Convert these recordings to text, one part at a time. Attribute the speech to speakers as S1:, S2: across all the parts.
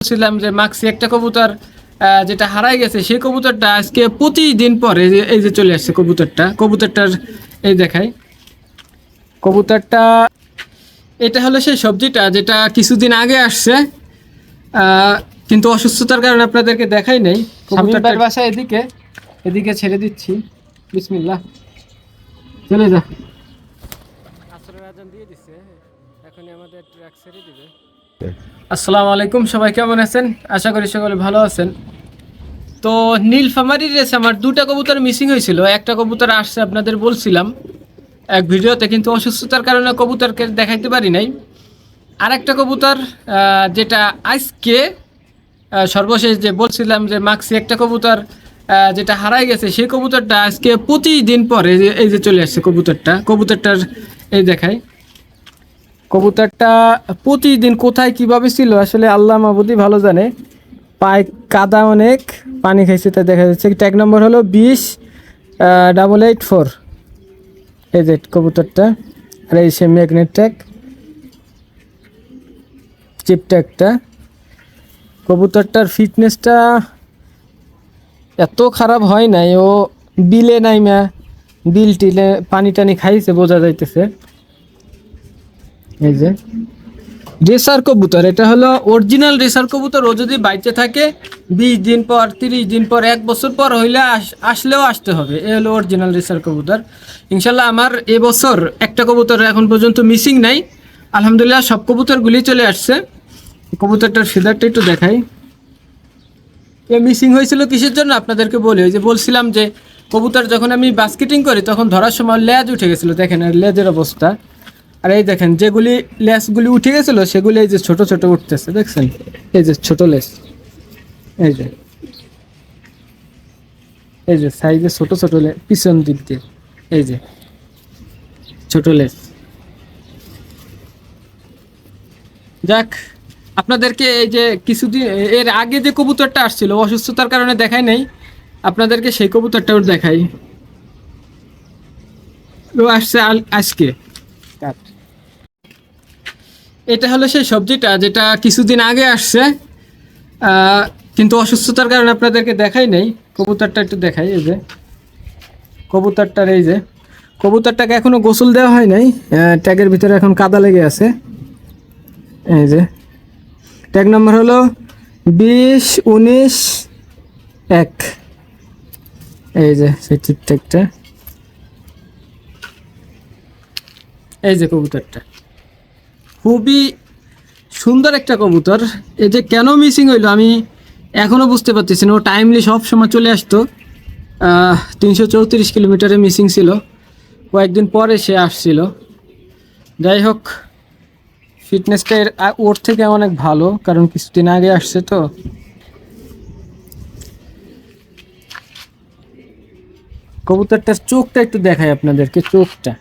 S1: বলছিলাম যে মাক্সি একটা কবুতর যেটা হারাই গেছে সেই কবুতরটা আজকে প্রতিদিন পরে এই যে- চলে আসছে কবুতরটা। কবুতরটার এই দেখাই। কবুতরটা এটা হলো সেই সবজিটা যেটা কিছুদিন আগে আসছে কিন্তু অসুস্থতার কারণে আপনাদেরকে দেখাই নেই। কবুতরটার বাসা এদিকে এদিকে ছেড়ে দিচ্ছি। বিসমিল্লাহ। চলে যা। আসরের আজান দিয়ে দিচ্ছে এখনই আমাদের ট্র্যাক ছেড়ে দিবে। আসসালামু আলাইকুম সবাই কেমন আছেন? আশা করি সকলে ভালো আছেন। তো নীলফামারির রেসে আমার দুটা কবুতর মিসিং হয়েছিল। একটা কবুতর আসছে আপনাদের বলছিলাম। এক ভিডিওতে কিন্তু অসুস্থতার কারণে কবুতরকে দেখাইতে পারি নাই। আর একটা কবুতর যেটা আজকে সর্বশেষ যে বলছিলাম যে মাক্সি একটা কবুতর যেটা হারাই গেছে, সেই কবুতরটা আজকে প্রতিদিন পরে এই যে- চলে আসছে কবুতরটা। কবুতরটার এই দেখাই। কবুতরটা প্রতিদিন কোথায়, কীভাবে ছিল, আসলে আল্লাহ মাহবুদি ভালো জানে। পায়ে কাদা অনেক, পানি খাইছে, তাই দেখা যাচ্ছে। ট্যাগ নম্বর হলো বিশ ডাবল এইট ফোর এই যে কবুতরটা, আর এই সে ম্যাগনেট ট্যাগ চিপ ট্যাগটা কবুতরটার ফিটনেসটা এত খারাপ হয় নাই, ও বিলে নাই মা, বিল টিলে পানি টানি খাইছে, বোঝা যাইতেছে। এই যে। রেসার কবুতর, এটা হলো অরিজিনাল রেসার কবুতর। ও যদি বাইচে থাকে, বিশ দিন পর, তিরিশ দিন পর, এক বছর পর হইলে আস- আসলেও আসতে হবে। এ হলো অরিজিনাল রেসার কবুতর। ইনশাল্লাহ আমার এবছর একটা কবুতর এখন পর্যন্ত মিসিং নাই। আলহামদুলিল্লাহ সব কবুতরগুলি চলে আসছে। কবুতরটার ফিদারটা একটু দেখাই। এ মিসিং হয়েছিল কিসের জন্য? আপনাদেরকে বলি, ওই যে বলছিলাম যে, কবুতর যখন আমি বাস্কেটিং করি, তখন ধরার সময় লেজ উঠে গেছিল। দেখেন লেজের অবস্থা। আর এই দেখেন, যেগুলি লেসগুলি উঠে গেছিল, সেগুলি এই যে ছোট ছোট উঠতেছে, দেখছেন? এই যে ছোট লেস। এই যে এই যে সাইজে ছোট ছোট পিছন দিক দিয়ে। এই যে, ছোট লেস। যাক, আপনাদেরকে এই যে কিছুদিন, এর আগে যে কবুতরটা আসছিল, অসুস্থতার কারণে দেখাই নেই। আপনাদেরকে সেই কবুতরটাও দেখাই। আসছে আজকে। এটা হলো সেই সবজিটা যেটা কিছুদিন আগে আসছে কিন্তু অসুস্থতার কারণে আপনাদেরকে দেখাই নেই। কবুতরটা একটু দেখাই, এই যে। কবুতরটার এই যে। কবুতরটাকে এখনও গোসল দেওয়া হয় নাই ট্যাগের ভিতরে এখন কাদা লেগে আছে। এই যে। ট্যাগ নম্বর হলো বিশ উনিশ এক। এই যে, সেই ট্যাগটা। এই যে কবুতরটা। খুবই সুন্দর একটা কবুতর। এই যে কেন মিসিং হইল আমি এখনও বুঝতে পারতেছি না। ও টাইমলি সব সময় চলে আসতো। তিনশো চৌত্রিশ কিলোমিটারে মিসিং ছিল। কয়েকদিন পরে সে আসছিল। যাই হোক ফিটনেসটা এর ওর থেকে অনেক ভালো, কারণ কিছুদিন আগে আসছে তো। কবুতরটার চোখটা একটু দেখায় আপনাদেরকে, চোখটা।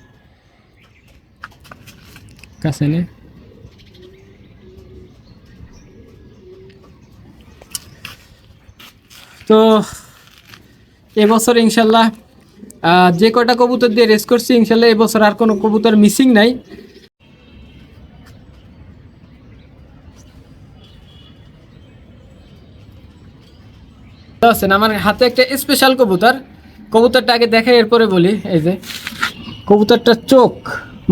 S1: কাছে নে। তো এবছর ইনশাল্লাহ যে কটা কবুতর দিয়ে রেস করছি, ইনশাল্লাহ এবছর আর কোনো কবুতর মিসিং নাই। আছেন, আমার হাতে একটা স্পেশাল কবুতর। কবুতরটা আগে দেখে এরপরে বলি, এই যে। কবুতরটার চোখ,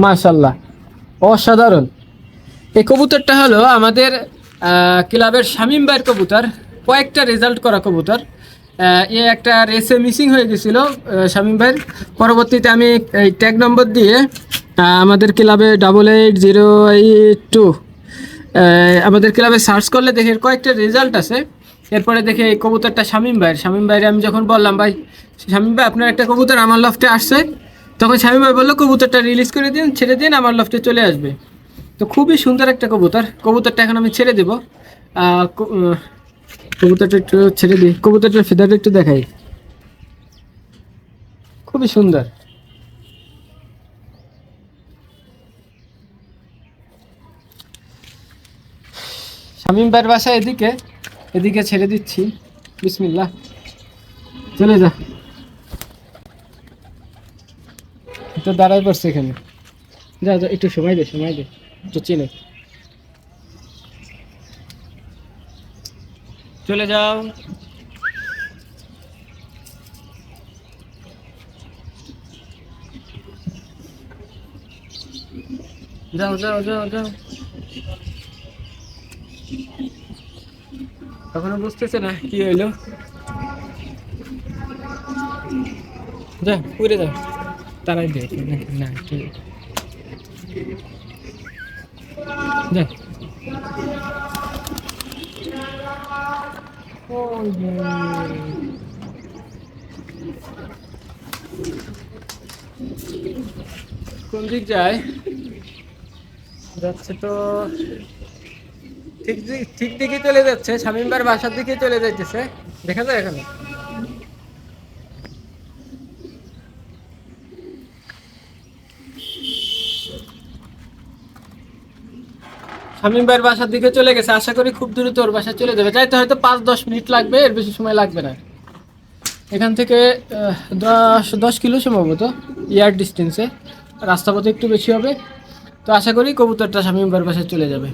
S1: মাশাল্লাহ, অসাধারণ। এই কবুতরটা হলো আমাদের ক্লাবের শামীম ভাইয়ের কবুতর। কয়েকটা রেজাল্ট করা কবুতর। এ একটা রেসে মিসিং হয়ে গেছিল শামীম ভাইয়ের পরবর্তীতে আমি এই ট্যাগ নম্বর দিয়ে আমাদের ক্লাবে double eight zero eight two আমাদের ক্লাবে সার্চ করলে দেখে কয়েকটা রেজাল্ট আছে। এরপরে দেখে এই কবুতরটা শামীম ভাইয়ের। শামীম ভাইয়ের আমি যখন বললাম, ভাই, শামীম ভাই, আপনার একটা কবুতর আমার লফটে আসছে। তখন শামীম ভাই বলল, কবুতরটা রিলিজ করে দিন, ছেড়ে দিন, আমার লফটে চলে আসবে। তো খুবই সুন্দর একটা কবুতর। কবুতরটা এখন আমি ছেড়ে দেবো। কবুতরটা একটু ছেড়ে দিই। কবুতরটার ফেদারটা একটু দেখাই। খুবই সুন্দর। শামীম ভাইয়ের বাসা এদিকে এদিকে ছেড়ে দিচ্ছি। বিসমিল্লাহ। চলে যা। তো দাঁড়াই পড়ছে এখানে। যা যা, একটু সময় দে সময় দে। একটু চেনে। চলে যাও। যাও যাও যাও যাও। এখনও বুঝতেছে না কি হইল। যা, উড়ে যাও। তারাই দে না ঠিক। যা যে। কোন দিক যায়? যাচ্ছে তো ঠিক ঠিক দিকে চলে যাচ্ছে, শামিমবার বাসার দিকে চলে যাইতেছে। দেখা যায় এখানে? শামিম ভাইয়ের বাসার দিকে চলে গেছে। আশা করি খুব দ্রুত ওর বাসায় চলে যাবে। যাইতে হয়তো পাঁচ, দশ মিনিট লাগবে, এর বেশি সময় লাগবে না। এখান থেকে দশ দশ কিলো সম্ভবত, ইয়ার ডিস্টেন্সে রাস্তা পথে একটু বেশি হবে। তো আশা করি কবুতরটা শামিম ভাইয়ের বাসায় চলে যাবে।